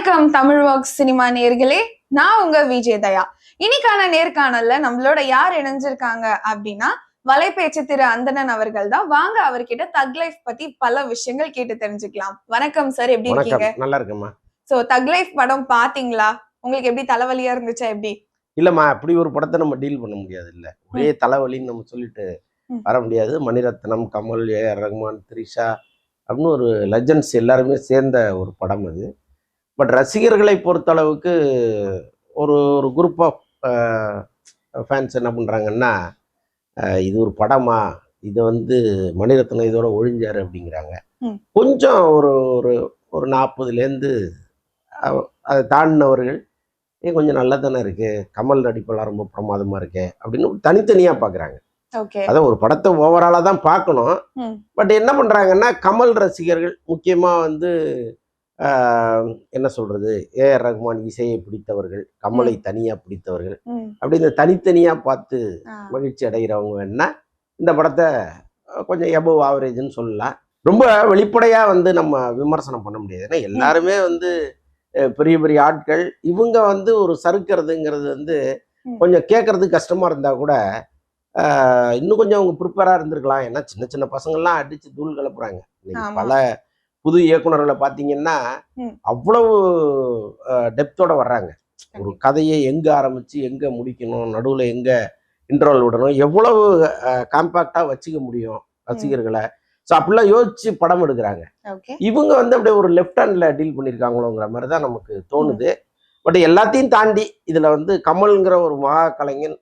வணக்கம் Tamil walks cinema நேர்களே. நான் உங்க விஜய் தயா. இன்னைக்கான நேர்காணல்ல நம்மளோட யார் இணைஞ்சிருக்காங்க அப்படின்னா வலைபேச்சு திரு அந்தணன் அவர்கள் தான். வாங்க அவர்கிட்ட தக் லைஃப் பத்தி பல விஷயங்கள் கேட்டு தெரிஞ்சுக்கலாம். வணக்கம் சார் எப்படி இருக்கீங்க? நல்லா இருக்கும்மா. சோ தக் லைஃப் படம் பாத்தீங்களா? உங்களுக்கு எப்படி தலைவலியா இருந்துச்சா எப்படி? இல்லம்மா அப்படி ஒரு படத்தை நம்ம டீல் பண்ண முடியாது இல்ல ஒரே தலைவலின்னு நம்ம சொல்லிட்டு. வர முடியாது. மணிரத்னம் கமல் ஏ ரஹ்மான் த்ரிஷா அப்படின்னு ஒரு லெஜண்ட்ஸ் எல்லாருமே சேர்ந்த ஒரு படம் அது. பட் ரசிகர்களை பொறுத்தளவுக்கு ஒரு ஒரு குரூப் ஆஃப் ஃபேன்ஸ் என்ன பண்ணுறாங்கன்னா இது ஒரு படமா இதை வந்து மணிரத்னம் இதோட ஒழிஞ்சாரு அப்படிங்கிறாங்க. கொஞ்சம் ஒரு ஒரு ஒரு நாற்பதுலேருந்து அதை தாண்டினவர்கள் ஏ கொஞ்சம் நல்லா தானே இருக்கு. கமல் நடிப்பெல்லாம் ரொம்ப பிரமாதமா இருக்கே. அப்படின்னு தனித்தனியா பாக்குறாங்க. ஓகே. அதான் ஒரு படத்தை ஓவராலா தான் பார்க்கணும். பட் என்ன பண்றாங்கன்னா கமல் ரசிகர்கள் முக்கியமா வந்து என்ன சொல்றது? ஏ ஆர் ரஹ்மான் இசையை பிடித்தவர்கள் கமலை தனியா பிடித்தவர்கள். அப்படி இந்த தனித்தனியா பார்த்து மகிழ்ச்சி அடைகிறவங்க வேணா இந்த படத்தை கொஞ்சம் எபவ் ஆவரேஜ்னு சொல்லலாம். ரொம்ப வெளிப்படையா வந்து நம்ம விமர்சனம் பண்ண முடியாது. ஏன்னா எல்லாருமே வந்து பெரிய பெரிய ஆட்கள். இவங்க வந்து ஒரு சறுக்கிறதுங்கிறது வந்து. கொஞ்சம் கேட்கறதுக்கு கஷ்டமா இருந்தா கூட இன்னும் கொஞ்சம் அவங்க ப்ரிப்பேரா இருந்திருக்கலாம். ஏன்னா சின்ன சின்ன பசங்கள்லாம் அடிச்சு தூள் கிளப்புறாங்க. பல புது இயக்குனர்களை பார்த்தீங்கன்னா. அவ்வளவு டெப்த்தோட வர்றாங்க. ஒரு கதையை எங்க ஆரம்பிச்சு எங்க முடிக்கணும் நடுவுல எங்க இன்டர்வல் விடணும் எவ்வளவு காம்பாக்டா வச்சுக்க முடியும் ரசிகர்களை. ஸோ அப்படிலாம் யோசிச்சு படம் எடுக்கிறாங்க. இவங்க வந்து அப்படியே ஒரு லெஃப்ட் ஹேண்ட்ல டீல் பண்ணியிருக்காங்களோங்கிற மாதிரி தான் நமக்கு தோணுது. பட் எல்லாத்தையும் தாண்டி இதுல வந்து கமல்ங்கிற ஒரு மகா கலைஞன்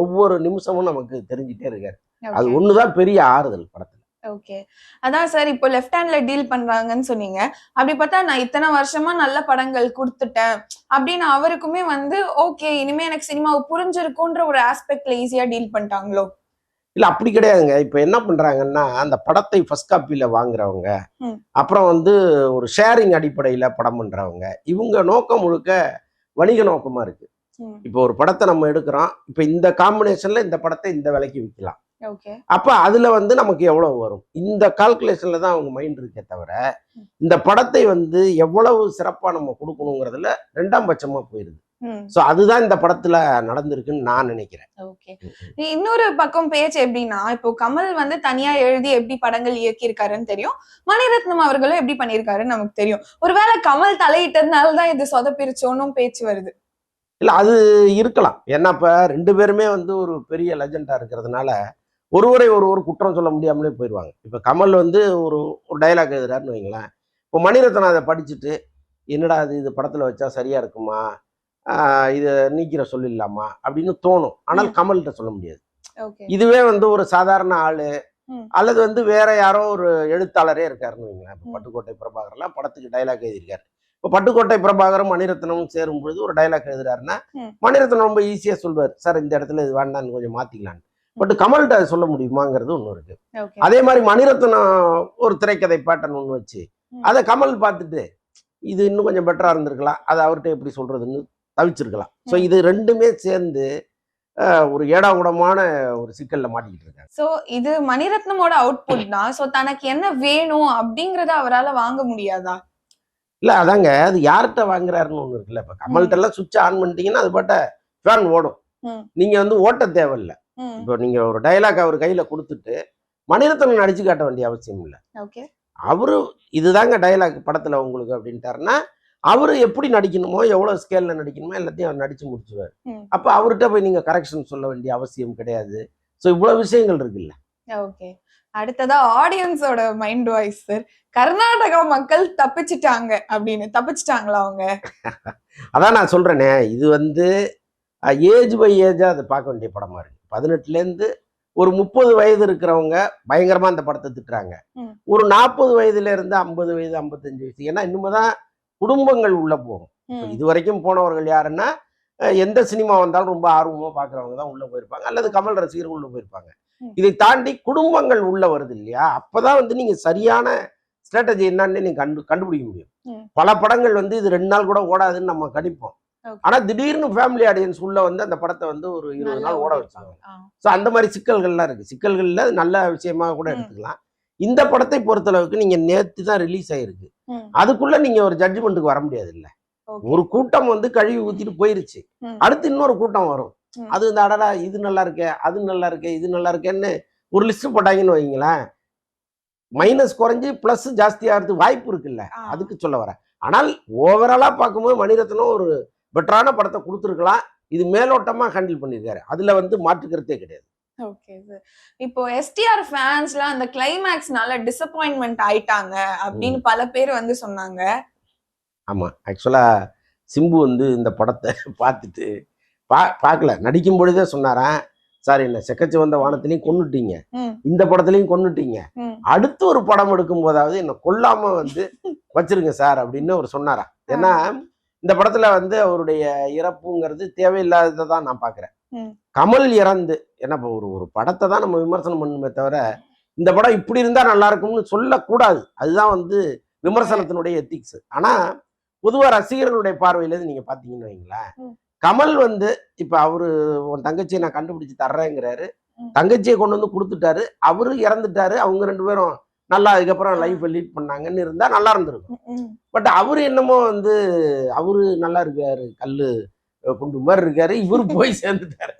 ஒவ்வொரு நிமிஷமும் நமக்கு தெரிஞ்சுட்டே இருக்காரு. அது ஒண்ணுதான் பெரிய ஆறுதல் படத்துல. ஓகே அதான் சார் இப்போ லெஃப்ட் ஹேண்ட்ல டீல் பண்றாங்கன்னு சொன்னீங்க. அப்படி பார்த்தா நான் இத்தனை வருஷமா நல்ல படங்கள் கொடுத்துட்டேன். அப்படின்னு அவருக்குமே வந்து ஓகே இனிமே எனக்கு சினிமாவை புரிஞ்சிருக்குன்ற ஒரு ஆஸ்பெக்ட்ல ஈஸியா டீல் பண்ணிட்டாங்களோ? இல்ல அப்படி கிடையாதுங்க. இப்ப என்ன பண்றாங்கன்னா அந்த படத்தை ஃபர்ஸ்ட் காப்பியில வாங்குறவங்க. அப்புறம் வந்து ஒரு ஷேரிங் அடிப்படையில படம் பண்றவங்க இவங்க நோக்கம் முழுக்க வணிக நோக்கமா இருக்கு. இப்போ ஒரு படத்தை நம்ம எடுக்கிறோம். இப்போ இந்த காம்பினேஷன்ல இந்த படத்தை இந்த விலைக்கு விற்கலாம் அப்ப அதுல வந்து நமக்கு எவ்வளவு வரும்? இந்த கால்குலேஷன்ல தான் அவங்க மைண்ட் இருக்கே தவிர இந்த படத்தை வந்து எவ்வளவு சிறப்பா நம்ம கொடுக்கணுங்கிறதுல ரெண்டாம் பட்சமா போயிருது. ஸோ அதுதான் இந்த படத்துல நடந்திருக்குன்னு நான் நினைக்கிறேன். ஓகே இன்னொரு பக்கம் பேச்சு எப்படின்னா இப்போ கமல் வந்து தனியா எழுதி எப்படி படங்கள் இயக்கியிருக்காருன்னு தெரியும். மணிரத்னம் அவர்களும் எப்படி பண்ணியிருக்காருன்னு நமக்கு தெரியும். ஒருவேளை கமல் தலையிட்டதுனால தான் இது சொதப்பிருச்சோன்னும் பேச்சு வருது. இல்ல அது இருக்கலாம். ஏன்னா இப்ப ரெண்டு பேருமே வந்து ஒரு பெரிய லெஜண்டா இருக்கிறதுனால ஒருவரை ஒருவர் குற்றம் சொல்ல முடியாமலே போயிடுவாங்க இப்ப கமல் வந்து ஒரு ஒரு டைலாக் எழுதுறாருன்னு வைங்களேன். இப்போ மணிரத்னம் அதை படிச்சுட்டு என்னடா அது இது படத்துல வச்சா சரியா இருக்குமா? இதை நீக்கிற சொல்லிடலாமா? அப்படின்னு தோணும். ஆனால். கமல்கிட்ட சொல்ல முடியாது. இதுவே வந்து ஒரு சாதாரண ஆளு. அல்லது வந்து வேற யாரோ ஒரு எழுத்தாளரே இருக்காருன்னு வைங்களேன். இப்போ. பட்டுக்கோட்டை பிரபாகர்லாம் படத்துக்கு டைலாக் எழுதியிருக்காரு. இப்போ பட்டுக்கோட்டை பிரபாகரும் மணிரத்னமும் சேரும் பொழுது ஒரு டைலாக் எழுதுறாருன்னா. மணிரத்னம் ரொம்ப ஈஸியா சொல்வார். சார் இந்த இடத்துல இது வேண்டாம்னு கொஞ்சம் மாத்திக்கலான்னு பட் கமல்கிட்ட சொல்ல முடியுமாங்கிறது ஒன்று இருக்கு. அதே மாதிரி மணிரத்னம் ஒரு திரைக்கதை பேட்டர்ன் ஒன்று வச்சு. அதை கமல் பார்த்துட்டு இது இன்னும் கொஞ்சம் பெட்டரா இருந்திருக்கலாம் அதை அவர்கிட்ட எப்படி சொல்றதுன்னு தவிச்சிருக்கலாம். ஸோ. இது ரெண்டுமே சேர்ந்து ஒரு ஏடாகுடமான ஒரு சிக்கல்ல மாட்டிக்கிட்டு இருக்காங்க சோ இது மணிரத்னமோட அவுட்புட் தான். சோ தனக்கு என்ன வேணும் அப்படிங்கறத அவரால வாங்க முடியாதா? இல்ல அதாங்க அது யார்கிட்ட வாங்குறாருன்னு ஒண்ணு இருக்குல்ல. இப்ப கமல்கிட்ட எல்லாம் சுவிட்ச் ஆன் பண்ணிட்டீங்கன்னா அது பாட்ட ஃபேன் ஓடும். நீங்க வந்து ஓட்ட தேவையில்ல. இப்போ நீங்க ஒரு டைலாக் அவர் கையில கொடுத்துட்டு மணிரத்னம் நடிச்சு காட்ட வேண்டிய அவசியம் இல்லை. ஓகே. அவரு இதுதாங்க டைலாக் படத்துல உங்களுக்கு அப்படின்ட்டாருன்னா அவரு எப்படி நடிக்கணுமோ எவ்வளவு ஸ்கேல்ல நடிக்கணுமோ எல்லாத்தையும் அவர் நடிச்சு முடிச்சுவார். அப்ப அவர்கிட்ட போய் நீங்க கரெக்ஷன் சொல்ல வேண்டிய அவசியம் கிடையாது. ஸோ இவ்வளவு விஷயங்கள் இருக்குல்ல. ஓகே. அடுத்ததா ஆடியன்ஸோட மைண்ட் வாய்ஸ் சார் கர்நாடகா மக்கள் தப்பிச்சிட்டாங்க அப்படின்னு. தப்பிச்சிட்டாங்களா அவங்க? அதான் நான் சொல்றேனே இது வந்து ஏஜ் பை ஏஜா அதை பார்க்க வேண்டிய படமா இருக்கு. பதினெட்டுலேருந்து ஒரு முப்பது வயது இருக்கிறவங்க பயங்கரமா அந்த படத்தை திட்டுறாங்க. ஒரு நாற்பது வயதுல இருந்து ஐம்பது வயது ஐம்பத்தஞ்சு வயசு ஏன்னா இன்னுமே தான் குடும்பங்கள் உள்ள போகும் இது வரைக்கும் போனவர்கள் யாருன்னா எந்த சினிமா வந்தாலும் ரொம்ப ஆர்வமா பாக்குறவங்க தான் உள்ள போயிருப்பாங்க அல்லது கமல் ரசிகர்கள் உள்ள போயிருப்பாங்க. இதை தாண்டி குடும்பங்கள் உள்ள வருது இல்லையா அப்பதான் வந்து நீங்க சரியான ஸ்ட்ராட்டஜி என்னன்னு நீங்க கண்டு கண்டுபிடிக்க முடியும். பல படங்கள் வந்து இது ரெண்டு நாள் கூட ஓடாதுன்னு நம்ம கணிப்போம். ஆனா திடீர்னு ஃபேமிலி ஆடியன்ஸ் உள்ள வந்து அந்த படத்தை வந்து ஒரு இருபது நாள் ஓட. வச்சாங்க. ஸோ அந்த மாதிரி சிக்கல்கள்லாம் இருக்கு. சிக்கல்கள்ல நல்ல விஷயமா கூட. எடுத்துக்கலாம். இந்த படத்தை பொறுத்தளவுக்கு நீங்க நேத்து தான் ரிலீஸ் ஆயிருக்கு. அதுக்குள்ள நீங்க ஒரு ஜட்ஜ்மெண்ட்டுக்கு வர முடியாது இல்ல. ஒரு கூட்டம் வந்து கழுவி ஊத்திட்டு போயிருச்சு. அடுத்து இன்னொரு கூட்டம் வரும். அது இந்த அடடா இது நல்லா இருக்கே அது நல்லா இருக்கே இது நல்லா இருக்கேன்னு ஒரு லிஸ்ட் போட்டாங்கன்னு வைங்களேன். மைனஸ் குறைஞ்சு பிளஸ் ஜாஸ்தி ஆகிறதுக்கு வாய்ப்பு இருக்குல்ல. அதுக்கு சொல்ல வரேன். ஆனால் ஓவராலா பார்க்கும்போது மணிரத்னம் ஒரு பெட்டரான படத்தை கொடுத்துருக்கலாம். இது மேலோட்டமா ஹேண்டில் பண்ணியிருக்காரு. அதுல வந்து மாற்றுக்கிறதே கிடையாது. ஓகே சார் இப்போ எஸ்டிஆர் ஃபேன்ஸ்லாம் அந்த கிளைமேக்ஸ்னால டிசப்பாயின்மெண்ட் ஆயிட்டாங்க அப்படின்னு பல பேர் வந்து சொன்னாங்க. ஆமா. ஆக்சுவலா சிம்பு வந்து இந்த படத்தை பார்த்துட்டு பா பார்க்கல. நடிக்கும் பொழுதே சொன்னாராம் சார் என்ன செக்கச்சி வந்த வானத்திலையும் கொன்னுட்டீங்க. ம். இந்த படத்துலையும் கொன்னுட்டீங்க. ம். அடுத்து ஒரு படம் எடுக்கும் போதாவது என்ன கொல்லாம வந்து வச்சிருங்க சார் அப்படின்னு அவர் சொன்னாராம். ஏன்னா இந்த படத்துல வந்து அவருடைய இறப்புங்கிறது தேவையில்லாததான் நான் பாக்குறேன். கமல் இறந்து இப்போ ஒரு ஒரு படத்தை தான் நம்ம விமர்சனம் பண்ணுமே தவிர இந்த படம் இப்படி இருந்தா நல்லா இருக்கும்னு சொல்லக்கூடாது அதுதான் வந்து விமர்சனத்தினுடைய எத்திக்ஸ் ஆனா பொதுவா ரசிகர்களுடைய பார்வையில இருந்து நீங்க பாத்தீங்கன்னு வைங்களேன். கமல் வந்து இப்ப அவரு உன் தங்கச்சியை நான் கண்டுபிடிச்சு தர்றேங்கிறாரு. தங்கச்சியை கொண்டு வந்து கொடுத்துட்டாரு அவரு இறந்துட்டாரு அவங்க ரெண்டு பேரும் நல்லா அதுக்கப்புறம் லைஃப் லீட் பண்ணாங்கன்னு இருந்தா நல்லா இருந்திருக்கும். பட் அவரு என்னமோ வந்து அவரு நல்லா இருக்காரு கல்லு குண்டு மாதிரி இருக்காரு இவரு போய் சேர்ந்துட்டாரு.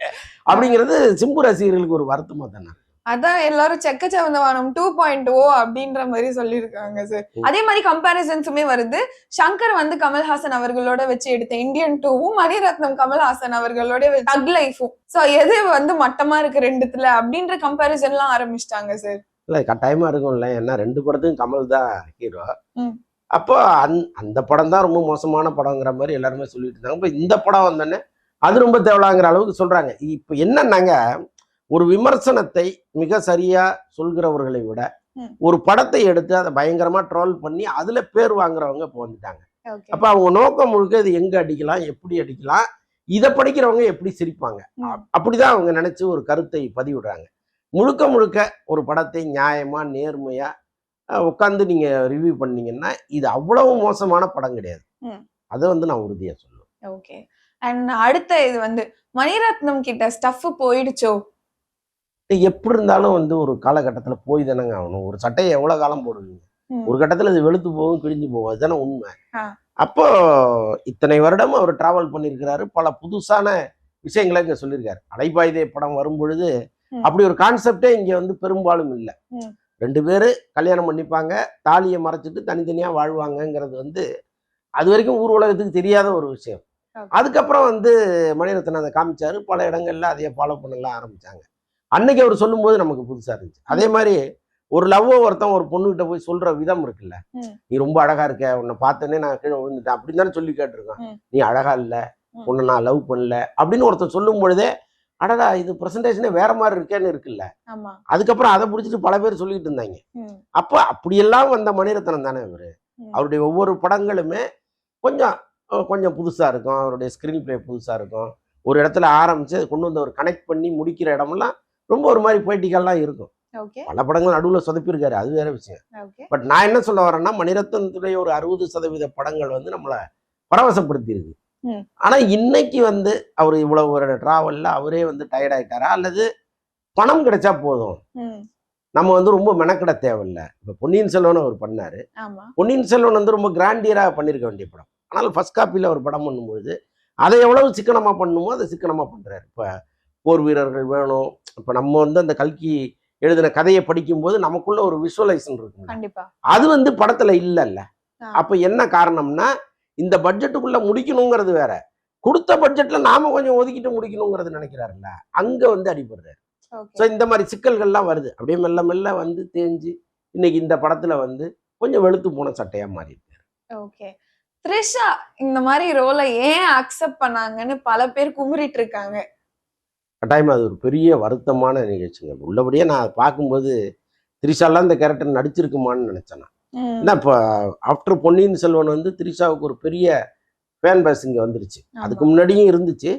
அப்படிங்கிறது சிம்பு ரசிகர்களுக்கு ஒரு வருத்தமா தானே? அதான் எல்லாரும் செக்க செவந்த வானம் டூ பாயிண்ட் ஓ அப்படின்ற மாதிரி சொல்லியிருக்காங்க சார். அதே மாதிரி கம்பாரிசன்ஸுமே வருது. சங்கர் வந்து கமல்ஹாசன் அவர்களோட வச்சு எடுத்த இந்தியன் டூவும் மணிரத்னம் கமல்ஹாசன் அவர்களோட தக் லைஃபும் சோ எது வந்து மட்டமா இருக்கு ரெண்டுத்துல அப்படின்ற கம்பாரிசன் எல்லாம் ஆரம்பிச்சிட்டாங்க சார் இல்ல கட்டாயமா இருக்கும்ல. ஏன்னா ரெண்டு படத்துக்கும் கமல் தான் ஹீரோ. அப்போ அந் அந்த படம் தான் ரொம்ப மோசமான படங்கிற மாதிரி எல்லாருமே சொல்லிட்டு இருந்தாங்க. இப்போ இந்த படம் வந்தோடனே அது ரொம்ப தேவலாங்கிற அளவுக்கு சொல்றாங்க. இப்போ என்னன்னாங்க ஒரு விமர்சனத்தை மிக சரியா சொல்கிறவர்களை விட. ஒரு படத்தை எடுத்து அதை பயங்கரமா ட்ரோல் பண்ணி அதுல பேர் வாங்குறவங்க இப்போ வந்துட்டாங்க. அப்ப அவங்க நோக்கம் முழுக்க இது எங்க அடிக்கலாம் எப்படி அடிக்கலாம் இதை படிக்கிறவங்க எப்படி சிரிப்பாங்க? அப்படிதான் அவங்க நினைச்சு ஒரு கருத்தை பதிவிடுறாங்க. முழுக்க முழுக்க ஒரு படத்தை நியாயமா நேர்மையா உட்காந்து நீங்க ரிவ்யூ பண்ணீங்கன்னா இது அவ்வளவு மோசமான படம் கிடையாது. அதை வந்து நான் உறுதியா சொல்லுவேன். ஓகே. அண்ட் அடுத்த இது வந்து மணிரத்னம் கிட்ட ஸ்டஃப் போயிடுச்சோ? எப்படி இருந்தாலும் வந்து ஒரு காலகட்டத்துல போய் தானங்க ஆகணும். ஒரு சட்டையை எவ்வளவு காலம் போடுவீங்க. ஒரு கட்டத்துல அது வெளுத்து போகும் கிழிஞ்சு போகும். அதுதானே உண்மை. அப்போ இத்தனை வருடம் அவர் டிராவல் பண்ணியிருக்கிறாரு. பல புதுசான விஷயங்களை இங்க சொல்லியிருக்காரு. அலைபாயுதே படம் வரும் பொழுது. அப்படி ஒரு கான்செப்டே இங்க வந்து பெரும்பாலும் இல்லை. ரெண்டு பேரு கல்யாணம் பண்ணிப்பாங்க தாலியை மறைச்சிட்டு தனித்தனியா வாழ்வாங்கங்கிறது வந்து அது வரைக்கும் ஊர் உலகத்துக்கு தெரியாத ஒரு விஷயம். அதுக்கப்புறம் வந்து மணிரத்னம் அதை காமிச்சாரு பல இடங்கள்ல அதையே ஃபாலோ பண்ணலாம் ஆரம்பிச்சாங்க அன்னைக்கு அவர் சொல்லும்போது நமக்கு புதுசா இருந்துச்சு அதே மாதிரி ஒரு லவ் ஒருத்தன் ஒரு பொண்ணுகிட்ட போய் சொல்ற விதம் இருக்குல்ல. நீ ரொம்ப அழகா இருக்க உன்னை பார்த்தோன்னே நான் கீழே விழுந்துட்டேன் அப்படின்னு தானே சொல்லி கேட்டிருக்கேன். நீ அழகா இல்ல. உன்னை நான் லவ் பண்ணல அப்படின்னு ஒருத்தன் சொல்லும் பொழுதே அடடா இது பிரசன்டேஷனே வேற மாதிரி இருக்கேன்னு இருக்குல்ல. அதுக்கப்புறம் அதை பிடிச்சிட்டு பல பேர் சொல்லிட்டு இருந்தாங்க. அப்ப அப்படியெல்லாம் வந்த மணிரத்னம் தானே அவரு ம். அவருடைய ஒவ்வொரு படங்களுமே கொஞ்சம் கொஞ்சம் புதுசா இருக்கும். அவருடைய ஸ்கிரீன் பிளே புதுசா இருக்கும். ஒரு இடத்துல ஆரம்பிச்சு அதை கொண்டு வந்து அவர் கனெக்ட் பண்ணி முடிக்கிற இடமெல்லாம் ரொம்ப ஒரு மாதிரி பொய்ட்டிக்கல்லாம் இருக்கும். பல படங்கள் நடுவில் சொதப்பியிருக்காரு. அது வேற விஷயம். பட் நான் என்ன சொல்ல வரேன்னா மணிரத்னத்துடைய ஒரு அறுபது சதவீத படங்கள் வந்து நம்மளை பரவசப்படுத்தி இருக்கு ம். ஆனா இன்னைக்கு வந்து அவர் இவ்வளவு ஒரு டிராவல்ல அவரே வந்து டயர்ட் ஆயிட்டாரா? அல்லது பணம் கிடைச்சா போதும். நம்ம வந்து ரொம்ப மெனக்கிட தேவையில்ல. இப்ப பொன்னியின் செல்வன் அவர் பண்ணாரு. பொன்னியின் செல்வன் வந்து ரொம்ப கிராண்டியரா பண்ணியிருக்க வேண்டிய படம். ஆனால் ஃபர்ஸ்ட் காப்பியில் ஒரு படம் பண்ணும்பொழுது அதை எவ்வளவு சிக்கனமா பண்ணணுமோ அதை சிக்கனமா பண்றாரு. இப்ப போர் வீரர்கள் வேணும். இப்ப நம்ம வந்து அந்த கல்கி எழுதின கதையை படிக்கும்போது நமக்குள்ள ஒரு விஷுவலைசன் இருக்கும் அது வந்து படத்துல இல்லைல்ல. அப்ப என்ன காரணம்னா இந்த பட்ஜெட்டுக்குள்ள முடிக்கணுங்கிறது வேற. கொடுத்த பட்ஜெட்ல நாம கொஞ்சம் ஒதுக்கிட்டு முடிக்கணுங்கிறது நினைக்கிறாருல்ல அங்க வந்து அடிபடுறாரு. ஸோ இந்த மாதிரி சிக்கல்கள்லாம் வருது. அப்படியே மெல்ல மெல்ல வந்து தேஞ்சு இன்னைக்கு இந்த படத்துல வந்து கொஞ்சம் வெளுத்து போன சட்டையா மாறி இருக்காரு ஓகே த்ரிஷா இந்த மாதிரி ரோலை ஏன் அக்செப்ட் பண்ணாங்கன்னு பல பேர் குமுறிட்டு இருக்காங்க. கட்டாயமா அது ஒரு பெரிய வருத்தமான நிகழ்ச்சிங்க. உள்ளபடியே நான் பார்க்கும்போது திரிஷாலாம் இந்த கேரக்டர் நடிச்சிருக்குமான்னு நினைச்சேன். ஏன்னா இப்போ ஆஃப்டர் பொன்னியின் செல்வன் வந்து திரிஷாவுக்கு ஒரு பெரிய ஃபேன் பேஸ் இங்கே வந்துருச்சு. அதுக்கு முன்னாடியும் இருந்துச்சு.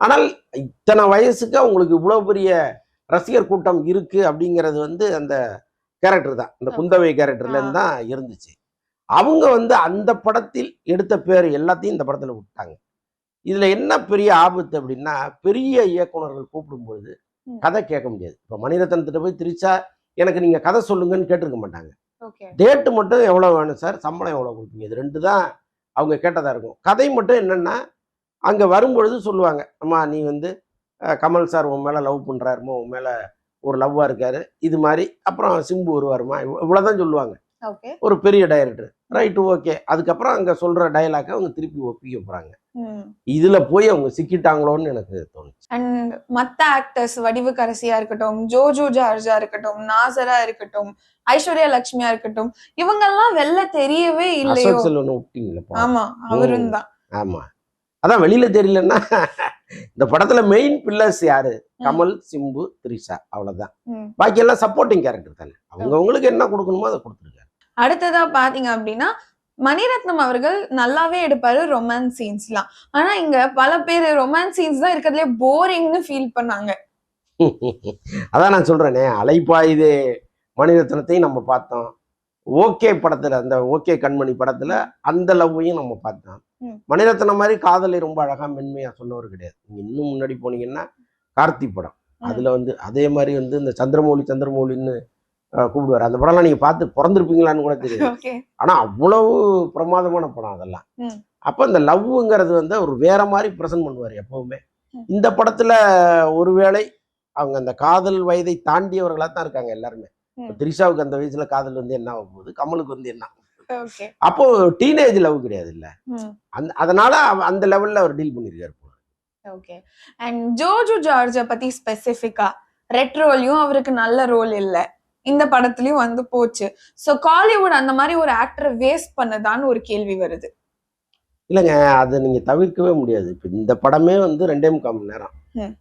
ஆனால் இத்தனை வயசுக்கு அவங்களுக்கு இவ்வளோ பெரிய ரசிகர் கூட்டம் இருக்கு அப்படிங்கிறது வந்து அந்த கேரக்டர் தான். இந்த. குந்தவை கேரக்டர்ல இருந்து தான் இருந்துச்சு. அவங்க வந்து அந்த படத்தில் எடுத்த பேர் எல்லாத்தையும் இந்த படத்துல விட்டாங்க. இதுல என்ன பெரிய ஆபத்து அப்படின்னா பெரிய இயக்குனர்கள் கூப்பிடும்பொழுது. கதை கேட்க முடியாது. இப்போ மணிரத்னத்திட்ட போய் திரிச்சா எனக்கு நீங்க கதை சொல்லுங்கன்னு கேட்டிருக்க மாட்டாங்க. டேட்டு மட்டும் எவ்வளோ வேணும் சார் சம்பளம் எவ்வளோ கொடுப்பீங்க? இது ரெண்டு தான் அவங்க கேட்டதாக இருக்கும். கதை மட்டும் என்னன்னா அங்கே வரும்பொழுது சொல்லுவாங்க அம்மா நீ வந்து கமல் சார் உன் மேலே லவ் பண்றாருமா? உன் மேலே ஒரு லவ்வாக இருக்காரு. இது மாதிரி அப்புறம் சிம்பு வருவாருமா? இவ்வளோ தான் சொல்லுவாங்க. ஒரு பெரிய டைரக்டர் ரைட்டு ஓகே அதுக்கப்புறம் அங்க சொல்ற டயலாக்கை அவங்க திருப்பி ஒப்பிக்க போறாங்க. இதுல போய் அவங்க சிக்கிட்டாங்களோன்னு எனக்கு தோணுச்சு. அண்ட் மத்த ஆக்டர்ஸ் வடிவுக்கரசியா இருக்கட்டும் ஜோஜோ ஜார்ஜா இருக்கட்டும் நாசரா இருக்கட்டும் ஐஸ்வர்யா லட்சுமியா இருக்கட்டும் இவங்கெல்லாம் வெளில தெரியவே இல்லையோ. ஆமா அவரும் தான். ஆமா. அதான் வெளியில தெரியலன்னா இந்த படத்துல மெயின் பில்லர்ஸ் யாரு? கமல் சிம்பு த்ரிஷா அவ்வளவுதான். பாக்கி எல்லாம் சப்போர்ட்டிங் கேரக்டர் தானே. அவங்கவங்களுக்கு என்ன கொடுக்கணுமோ அதை கொடுத்துருக்காரு அடுத்ததா பாத்தீங்க அப்படின்னா மணிரத்னம் அவர்கள் நல்லாவே எடுப்பாரு ரொமான்ஸ் சீன்ஸ்லாம் ஆனா இங்க பல பேர் ரொமான்ஸ் சீன்ஸ் தான் இருக்கிறதுலே போரிங்னு ஃபீல் பண்ணாங்க. அதான் நான் சொல்றேனே அலைப்பாயுதே மணிரத்னத்தையும் நம்ம பார்த்தோம். ஓகே படத்துல அந்த ஓகே கண்மணி படத்துல அந்த லவ்வையும் நம்ம பார்த்தோம். மணிரத்னம் மாதிரி காதலை ரொம்ப அழகா மென்மையா சொன்னவர் கிடையாது. நீங்க இன்னும் முன்னாடி போனீங்கன்னா கார்த்தி படம். அதுல வந்து அதே மாதிரி வந்து இந்த சந்திரமௌலி சந்திரமௌலின்னு கூப்பிடுவாரு. அந்த படம்லாம் நீங்க பார்த்து பிறந்திருப்பீங்களான்னு கூட தெரியும் ஆனா அவ்வளவு பிரமாதமான படம் அதெல்லாம். அப்ப இந்த லவ்ங்கிறது வந்து ஒரு வேற மாதிரி பிரசன்ட் பண்ணுவார் எப்பவுமே. இந்த படத்துல ஒருவேளை அவங்க அந்த காதல் வயதை தாண்டியவர்களா தான் இருக்காங்க எல்லாருமே. த்ரிஷாவுக்கு அந்த வயசுல காதல் வந்து என்ன ஆக போகுது? கமலுக்கு வந்து என்ன அப்போ டீனேஜ் லவ் கிடையாது இல்ல அந்த அதனால அந்த லெவல்ல அவர் டீல் பண்ணிருக்காரு. ஓகே அண்ட் ஜோஜோ ஜார்ஜ பத்தி ஸ்பெசிஃபிக்கா ரெட் ரோல்லையும் அவருக்கு நல்ல ரோல் இல்ல. இந்த படத்துலயும் வந்து போச்சு. சோ காலிவுட் அந்த மாதிரி ஒரு ஆக்டரை வேஸ்ட் பண்ணதான்னு ஒரு கேள்வி வருது. இல்லைங்க அதை நீங்க தவிர்க்கவே முடியாது. இப்ப இந்த படமே வந்து ரெண்டே முக்கால் மணி நேரம்.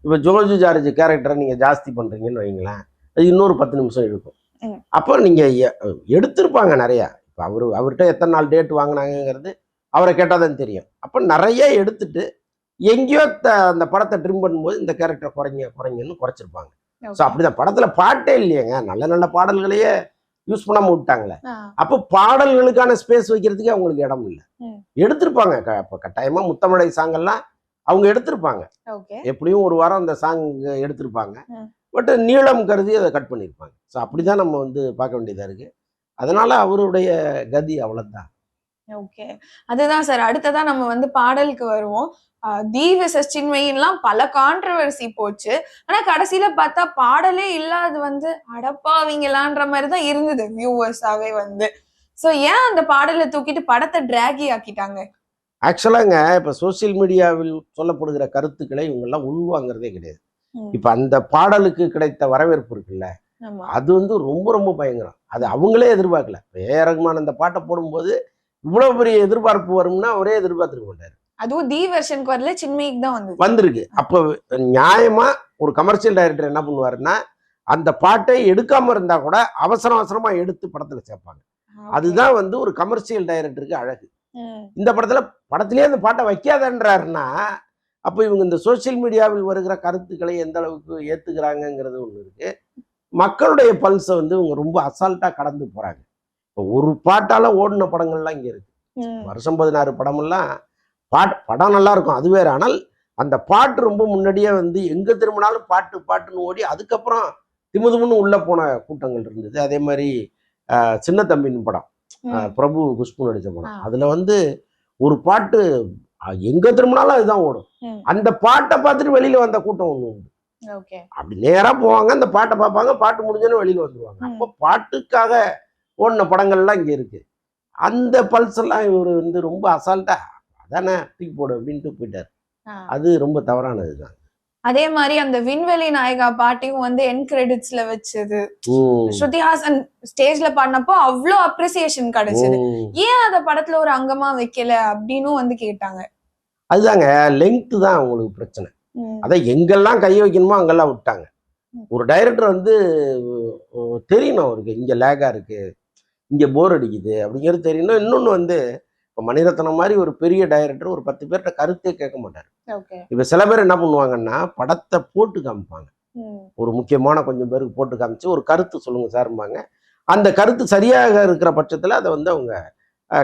இப்ப ஜோர்ஜ் ஜார்ஜ் கேரக்டரை நீங்க ஜாஸ்தி பண்றீங்கன்னு வைங்களேன் அது இன்னொரு பத்து நிமிஷம் இருக்கும் ம். அப்போ நீங்க எடுத்திருப்பாங்க நிறைய. இப்ப அவரு அவர்கிட்ட எத்தனை நாள் டேட் வாங்கினாங்கிறது அவரை கேட்டாதான் தெரியும். அப்போ நிறைய எடுத்துட்டு எங்கேயோ த- அந்த படத்தை ட்ரிம் பண்ணும்போது இந்த கேரக்டர் குறைங்க குறைங்கன்னு குறைச்சிருப்பாங்க. ஸோ அப்படிதான். படத்துல பாட்டே இல்லையேங்க. நல்ல நல்ல பாடல்களையே யூஸ் பண்ணாம விட்டாங்களே. அப்போ பாடல்களுக்கான ஸ்பேஸ் வைக்கிறதுக்கு அவங்களுக்கு இடம் இல்லை. எடுத்திருப்பாங்க. கட்டாயமா முத்தமலை சாங்கெல்லாம் அவங்க எடுத்திருப்பாங்க. எப்படியும் ஒரு வாரம் அந்த சாங் எடுத்திருப்பாங்க. பட் நீளம் கருதி அதை கட் பண்ணியிருப்பாங்க ஸோ அப்படிதான் நம்ம வந்து பார்க்க வேண்டியதா இருக்கு. அதனால அவருடைய கதி அவ்வளவுதான். ஓகே அதுதான் சார். அடுத்ததா நம்ம வந்து பாடலுக்கு வருவோம். ஆஹ் தி விசஸ் சின்மையெல்லாம் பல கான்ட்ரவர்சி போச்சு. ஆனா கடைசியில பார்த்தா பாடலே இல்லாது வந்து அடப்பாவீங்களான்ற மாதிரி தான் இருந்தது வியூவர்ஸாவே வந்து. சோ ஏன் அந்த பாடலை தூக்கிட்டு படத்தை டிராகி ஆக்கிட்டாங்க? ஆக்சுவலாங்க இப்போ சோஷியல் மீடியாவில் சொல்லப்படுகிற கருத்துக்களை இவங்கெல்லாம் உள்வாங்கிறதே கிடையாது. இப்போ அந்த பாடலுக்கு கிடைத்த வரவேற்பு இருக்குல்ல அது வந்து ரொம்ப ரொம்ப பயங்கரம். அது அவங்களே எதிர்பார்க்கல. ஏ ரகுமான் அந்த பாட்டை போடும்போது இவ்வளவு பெரிய எதிர்பார்ப்பு வரும்னா அவரே எதிர்பார்த்துருக்க மாட்டாரு அதுவும் தி வெர்ஷனுக்கு வரல சின்மைக்கு தான் வந்தது. வந்திருக்கு. அப்போ நியாயமா ஒரு கமர்ஷியல் டைரக்டர் என்ன பண்ணுவாருன்னா அந்த பாட்டை எடுக்காம இருந்தா கூட அவசரம் அவசரமா எடுத்து படத்துல சேர்ப்பாங்க. அதுதான் வந்து ஒரு கமர்ஷியல் டைரக்டருக்கு அழகு. இந்த படத்துல படத்திலேயே அந்த பாட்டை வைக்காதன்றாருன்னா அப்போ இவங்க இந்த சோஷியல் மீடியாவில் வருகிற கருத்துக்களை எந்த அளவுக்கு ஏத்துக்கிறாங்கங்கிறது ஒண்ணு இருக்கு. மக்களுடைய பல்ஸை வந்து இவங்க ரொம்ப அசால்ட்டா கடந்து போறாங்க. இப்போ ஒரு பாட்டால ஓடின படங்கள்லாம் இங்க இருக்கு. வருஷம் பதினாறு படமெல்லாம் பாட் படம் நல்லா இருக்கும் அது வேற. ஆனால் அந்த பாட்டு ரொம்ப முன்னாடியே வந்து எங்க திரும்பினாலும் பாட்டு பாட்டுன்னு ஓடி அதுக்கப்புறம் திமுதுமுன்னு உள்ள போன கூட்டங்கள் இருந்தது. அதே மாதிரி சின்ன தம்பின்னு படம் பிரபு குஷ்பு நடிச்ச படம். அதுல வந்து ஒரு பாட்டு எங்க திரும்பினாலும் அதுதான் ஓடும். அந்த பாட்டை பார்த்துட்டு வெளியில வந்த கூட்டம் ஒண்ணு உண்டு. அப்படி நேரா போவாங்க அந்த பாட்டை பார்ப்பாங்க பாட்டு முடிஞ்சோன்னு வெளியில வந்துருவாங்க. அப்போ பாட்டுக்காக ஓடின படங்கள்லாம் இங்க இருக்கு. அந்த பல்ஸ் எல்லாம் இவர் வந்து ரொம்ப அசால்ட்டா அதானே தூக்கி போடு அப்படின்ட்டு போயிட்டார். அது ரொம்ப தவறானதுதான் அதே மாதிரி அந்த விண்வெளி நாயகா பாட்டையும் வந்து என் கிரெடிட்ஸ்ல வச்சது. ஸ்ருதி ஹாசன் ஸ்டேஜ்ல பாடினப்போ அவ்வளோ அப்ரிசியேஷன் கிடைச்சது. ஏன் அத படத்துல ஒரு அங்கமா வைக்கல அப்படின்னும் வந்து கேட்டாங்க. அதுதாங்க லெங்க் தான் அவங்களுக்கு பிரச்சனை. அதான் எங்கெல்லாம் கை வைக்கணுமோ அங்கெல்லாம் விட்டாங்க. ஒரு டைரக்டர் வந்து தெரியணும் அவருக்கு இங்க லேகா இருக்கு இங்க போர் அடிக்குது அப்படிங்கிறது தெரியணும். இன்னொன்னு வந்து இப்போ மணிரத்னம் மாதிரி ஒரு பெரிய டைரக்டர் ஒரு பத்து பேர்கிட்ட கருத்தே கேட்க மாட்டார். இப்போ சில பேர் என்ன பண்ணுவாங்கன்னா படத்தை போட்டு காமிப்பாங்க. ஒரு முக்கியமான கொஞ்சம் பேருக்கு போட்டு காமிச்சு ஒரு கருத்து சொல்லுங்க சார்பாங்க அந்த கருத்து சரியாக இருக்கிற பட்சத்தில் அதை வந்து அவங்க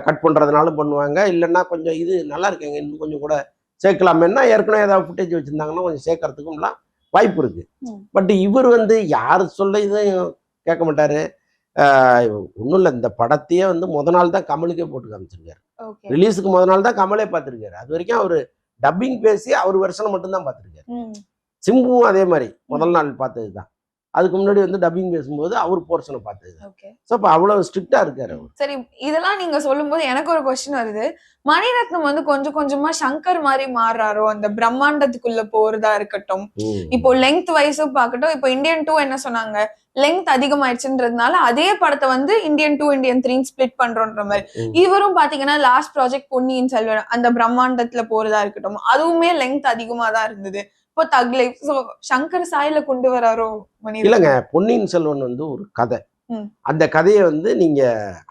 கட் பண்ணுறதுனாலும் பண்ணுவாங்க. இல்லைன்னா கொஞ்சம் இது நல்லா இருக்குங்க இன்னும் கொஞ்சம் கூட சேர்க்கலாமேன்னா ஏற்கனவே ஏதாவது ஃபுட்டேஜ் வச்சுருந்தாங்கன்னா கொஞ்சம் சேர்க்கறதுக்கும்லாம் வாய்ப்பு இருக்கு. ம். பட் இவர் வந்து யார் சொல்ல இதையும் கேட்க மாட்டாரு. ஒன்றும் இல்லை. இந்த படத்தையே வந்து முத நாள் தான் கமலுக்கே போட்டு காமிச்சிருக்காரு. ரிலீஸுக்கு முத நாள் தான் கமலே பார்த்துருக்காரு. அது வரைக்கும் அவர் டப்பிங் பேசி அவர் வருஷனை மட்டும்தான் பார்த்துருக்காரு. சிம்புவும் அதே மாதிரி. முதல் நாள் பார்த்தது தான் அதுக்கு முன்னாடி வந்து டப்பிங் பேசும்போது அவர் போர்ஷனை பார்த்தது ஸோ அப்போ அவ்வளோ ஸ்ட்ரிக்டாக இருக்காரு அவர். சரி இதெல்லாம் நீங்க சொல்லும்போது எனக்கு ஒரு கொஸ்டின் வருது. மணிரத்னம் வந்து கொஞ்சம் கொஞ்சமா சங்கர் மாதிரி மாறுறாரோ? அந்த பிரம்மாண்டத்துக்குள்ள போறதா இருக்கட்டும். இப்போ லெங்த் வைஸும் பார்க்கட்டும். இப்போ இந்தியன் டூ என்ன சொன்னாங்க? லெங்த் அதிகமாயிடுச்சுன்றதுனால அதே படத்தை வந்து Indian two Indian three split பண்றோன்ற மாதிரி. இவரும் பாத்தீங்கன்னா லாஸ்ட் ப்ராஜெக்ட் பொன்னியின் செல்வன் அந்த பிரம்மாண்டத்துல போறதா இருக்கட்டும். அதுவுமே லெங்த் அதிகமா தான் இருந்தது. இப்போ தக் லைஃப் சோ சங்கர் சாயில கொண்டு வராரோ மணி? இல்லைங்க பொன்னியின் செல்வன் வந்து ஒரு கதை. அந்த கதையை வந்து நீங்க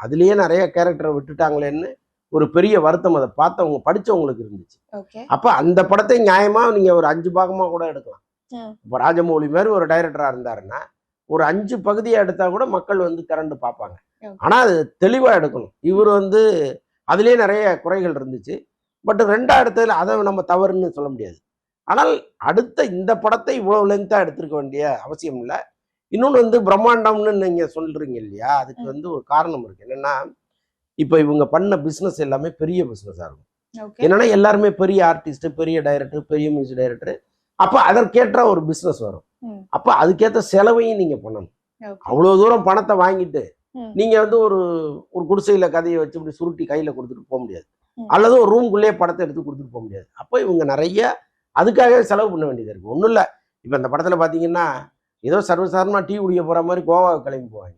அதுலயே நிறைய கேரக்டரை விட்டுட்டாங்களேன்னு ஒரு பெரிய வருத்தம் அதை பார்த்தவங்க படிச்சவங்களுக்கு இருந்துச்சு. அப்ப அந்த படத்தை நியாயமா நீங்க ஒரு அஞ்சு பாகமா கூட எடுக்கலாம். இப்போ ராஜமௌழி மாதிரி ஒரு டைரக்டரா இருந்தாருன்னா ஒரு அஞ்சு பகுதியை எடுத்தா கூட மக்கள் வந்து திரண்டு பார்ப்பாங்க. ஆனா அது தெளிவா எடுக்கணும். இவர் வந்து அதுலயே நிறைய குறைகள் இருந்துச்சு. பட் ரெண்டா எடுத்ததுல அதை நம்ம தவறுன்னு சொல்ல முடியாது. ஆனால் அடுத்த இந்த படத்தை இவ்வளவு லென்த்தா எடுத்திருக்க வேண்டிய அவசியம் இல்லை. இன்னொன்று வந்து பிரம்மாண்டம்னு நீங்க சொல்றீங்க இல்லையா? அதுக்கு. வந்து ஒரு காரணம் இருக்கு. என்னன்னா இப்போ இவங்க பண்ண பிஸ்னஸ் எல்லாமே பெரிய பிஸ்னஸாக இருக்கும். என்னன்னா எல்லாருமே பெரிய ஆர்டிஸ்ட் பெரிய டைரக்டர் பெரிய மியூசிக் டைரக்டர் அப்போ அதற்கேற்ற ஒரு பிஸ்னஸ் வரும். அப்போ அதுக்கேற்ற செலவையும் நீங்க பண்ணணும். அவ்வளோ தூரம் பணத்தை வாங்கிட்டு. நீங்க வந்து ஒரு ஒரு குடிசையில கதையை வச்சு இப்படி சுருட்டி கையில கொடுத்துட்டு போக முடியாது. அல்லது ஒரு ரூம்குள்ளேயே படத்தை எடுத்து கொடுத்துட்டு போக முடியாது. அப்போ இவங்க நிறைய அதுக்காகவே செலவு பண்ண வேண்டியது இருக்கு. ஒன்றும் இல்லை. இப்போ இந்த படத்துல பாத்தீங்கன்னா ஏதோ சர்வசாதாரணமா டீ குடிக்க போற மாதிரி கோவாவுக்கு கிளம்பி போவாங்க.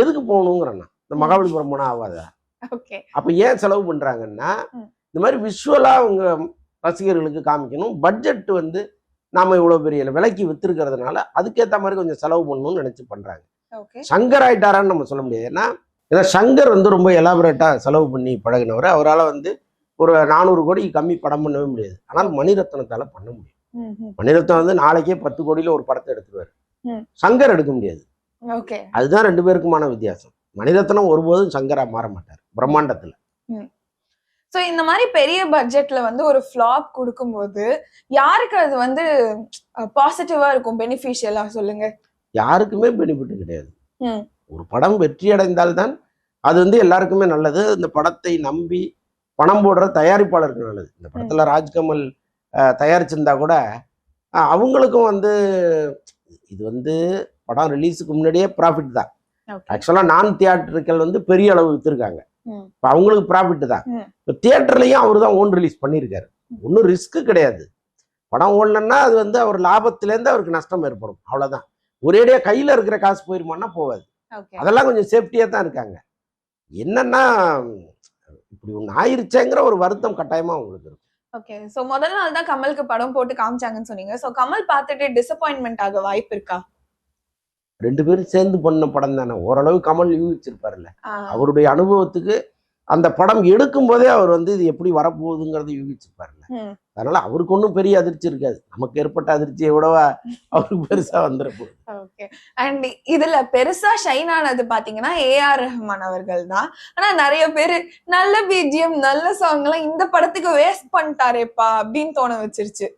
எதுக்கு போகணுங்கிறேன்னா இந்த மகாபலிபுரம் போனா ஆகாதா? அப்ப ஏன் செலவு பண்றாங்கன்னா ம். இந்த மாதிரி விஷுவலா அவங்க ரசிகர்களுக்கு காமிக்கணும். பட்ஜெட் வந்து நாம இவ்வளவு பெரிய விலைக்கு வித்துருக்கிறதுனால அதுக்கேத்த மாதிரி கொஞ்சம் செலவு பண்ணணும்னு நினைச்சு பண்றாங்க. ஓகே. சங்கர் ஆயிட்டாரான்னு நம்ம சொல்ல முடியாது. ஏன்னா ஏன்னா சங்கர் வந்து ரொம்ப எலாபரேட்டா செலவு பண்ணி பழகினவர். அவரால் வந்து ஒரு நானூறு கோடி கம்மி படம் பண்ணவே முடியாது. ஆனால் மணிரத்னத்தால பண்ண முடியும். மணிரத்னம் வந்து நாளைக்கே பத்து கோடியில ஒரு படத்தை எடுத்துருவாரு. சங்கர் எடுக்க முடியாது. அதுதான் ரெண்டு பேருக்குமான வித்தியாசம். மணிரத்னம் ஒருபோதும் சங்கரா மாற மாட்டார் பிரம்மாண்டத்துல. சோ இந்த மாதிரி பெரிய பட்ஜெட்ல வந்து ஒரு ஃபிளாப் கொடுக்கும்போது யாருக்கு அது வந்து பாசிட்டிவா இருக்கும் பெனிஃபிஷியலா சொல்லுங்க. யாருக்குமே பெனிஃபிட் கிடையாது. ஒரு படம் வெற்றி அடைந்தால்தான் அது வந்து எல்லாருக்குமே நல்லது. இந்த படத்தை நம்பி பணம் போடுற தயாரிப்பாளருக்கு நல்லது. இந்த படத்துல ராஜ்கமல் தயாரிச்சிருந்தா கூட அவங்களுக்கும் வந்து இது வந்து படம் ரிலீஸுக்கு முன்னாடியே ப்ராஃபிட் தான். ஓகே ஆக்சுவலாக நான் தியேட்டர்கள் வந்து பெரிய அளவு விற்றுருக்காங்க. இப்போ அவங்களுக்கு ப்ராஃபிட் தான். இப்போ தியேட்டர்லையும் அவர் தான் ஓன் ரிலீஸ் பண்ணியிருக்காரு ஒன்றும் ரிஸ்க்கு கிடையாது. படம் ஓடலன்னா அது வந்து அவர் லாபத்திலேருந்து அவருக்கு நஷ்டம் ஏற்படும். அவ்வளோதான் ஒரேடியாக கையில் இருக்கிற காசு போயிருமான்னா போகாது அதெல்லாம் கொஞ்சம் சேஃப்டியாக தான் இருக்காங்க. என்னன்னா இப்படி ஒன்று ஆயிருச்சேங்கிற ஒரு வருத்தம் கட்டாயமாக அவங்களுக்கு இருக்கும். ஓகே சோ முதல் நாள் தான் கமலுக்கு படம் போட்டு காமிச்சாங்கன்னு சொன்னீங்க. சோ கமல் பார்த்துட்டு டிசப்பாயின்மெண்ட் ஆக வாய்ப்பு இருக்கா? ரெண்டு பேரும் சேர்ந்து பண்ண படம் தானே. ஓரளவு கமல் யூகிச்சிருப்பாருல்ல. அவருடைய அனுபவத்துக்கு அந்த படம் எடுக்கும் போதே அவர் வந்து இது எப்படி வரப்போகுதுங்கிறத யூகிச்சிருப்பாருல்ல ம். அதனால அவருக்கு ஒன்றும் பெரிய அதிர்ச்சி இருக்காது. நமக்கு ஏற்பட்ட அதிர்ச்சியை விடவா அவருக்கு பெருசா வந்துட போகுது. ஓகே. அண்ட் இதுல பெருசா ஷைன் ஆனது பாத்தீங்கன்னா ஏஆர் ரஹ்மான் அவர்கள் தான். ஆனா நிறைய பேரு நல்ல பிஜிஎம் நல்ல சாங் எல்லாம் இந்த படத்துக்கு வேஸ்ட் பண்ணிட்டாரேப்பா அப்படின்னு தோண வச்சிருச்சு.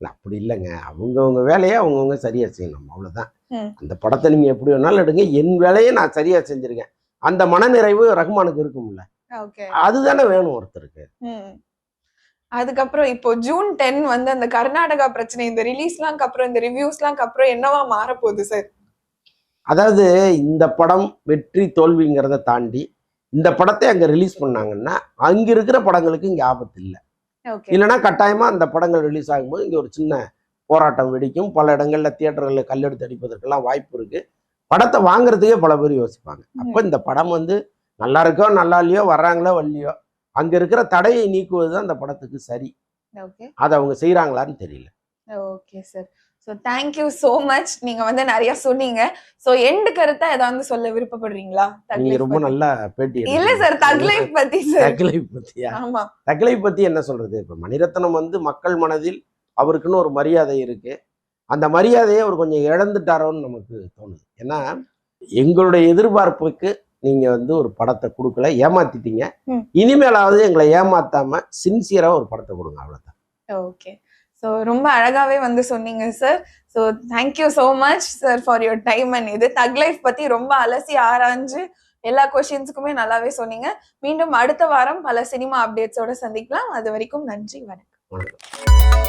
இல்ல அப்படி இல்லைங்க. அவங்கவுங்க வேலையை அவங்கவுங்க சரியா செய்யணும். அவ்வளவுதான். அந்த படத்தை நீங்க எப்படி வேணாலும் எடுங்க. என் வேலையை நான் சரியா செஞ்சிருக்கேன். அந்த மனநிறைவு ரஹ்மானுக்கு இருக்கும்ல. அதுதானே வேணும் ஒருத்தருக்கு. அதுக்கப்புறம் இப்போ ஜூன் டென் வந்து அந்த கர்நாடகா பிரச்சனை இந்த ரிலீஸ்லாம் அப்புறம் இந்த ரிவ்யூஸ்லாம் அப்புறம் என்னவா மாற போகுது சார் அதாவது இந்த படம் வெற்றி தோல்விங்கிறத தாண்டி இந்த படத்தை அங்க ரிலீஸ் பண்ணாங்கன்னா அங்க இருக்கிற படங்களுக்கு இங்க ஆபத்து இல்லை. இல்லைன்னா கட்டாயமா அந்த படங்கள் ரிலீஸ் ஆகும்போது இங்க ஒரு சின்ன போராட்டம் வெடிக்கும். பல இடங்கள்ல தியேட்டர்களில் கல்லெடுத்து அடிப்பதற்கெல்லாம் வாய்ப்பு இருக்கு. படத்தை வாங்குறதுக்கே பல பேர் யோசிப்பாங்க. அப்போ இந்த படம் வந்து நல்லா இருக்கோ நல்லா இல்லையோ வர்றாங்களோ வரலையோ அங்க இருக்கிற தடையை நீக்குவது தான் அந்த படத்துக்கு சரி. ஓகே. அதை அவங்க செய்றாங்களான்னு தெரியல. Okay sir. So thank you so much நீங்க வந்து நிறைய சொன்னீங்க. ஸோ எண்டு கருத்தா ஏதாவது சொல்ல விருப்பப்படுறீங்களா? நீங்க ரொம்ப? நல்லா பேட்டி இல்ல சார். தக்லைஃப் பத்தி சார். தக்லை பத்தியா? ஆமா. தக்லை பத்தி என்ன சொல்றது? இப்ப மணிரத்னம் வந்து மக்கள் மனதில் அவருக்குன்னு ஒரு மரியாதை இருக்கு. அந்த மரியாதையை அவர் கொஞ்சம் இழந்துட்டாரோன்னு நமக்கு தோணுது. ஏன்னா எங்களுடைய எதிர்பார்ப்புக்கு நீங்க வந்து ஒரு படத்தை கொடுக்கல ஏமாத்திட்டீங்க. இனிமேலாவது எங்களை ஏமாத்தாம சின்சியரா ஒரு படத்தை கொடுங்க அவ்வளவுதான். ஓகே ஸோ ரொம்ப அழகாவே வந்து சொன்னீங்க sir so thank you so much sir for your time and இது. தக் லைஃப் பத்தி ரொம்ப அலசி ஆராய்ஞ்சு எல்லா கொஷின்ஸுக்குமே நல்லாவே சொன்னீங்க. மீண்டும் அடுத்த வாரம் பல சினிமா அப்டேட்ஸோட சந்திக்கலாம். அது வரைக்கும் நன்றி வணக்கம்.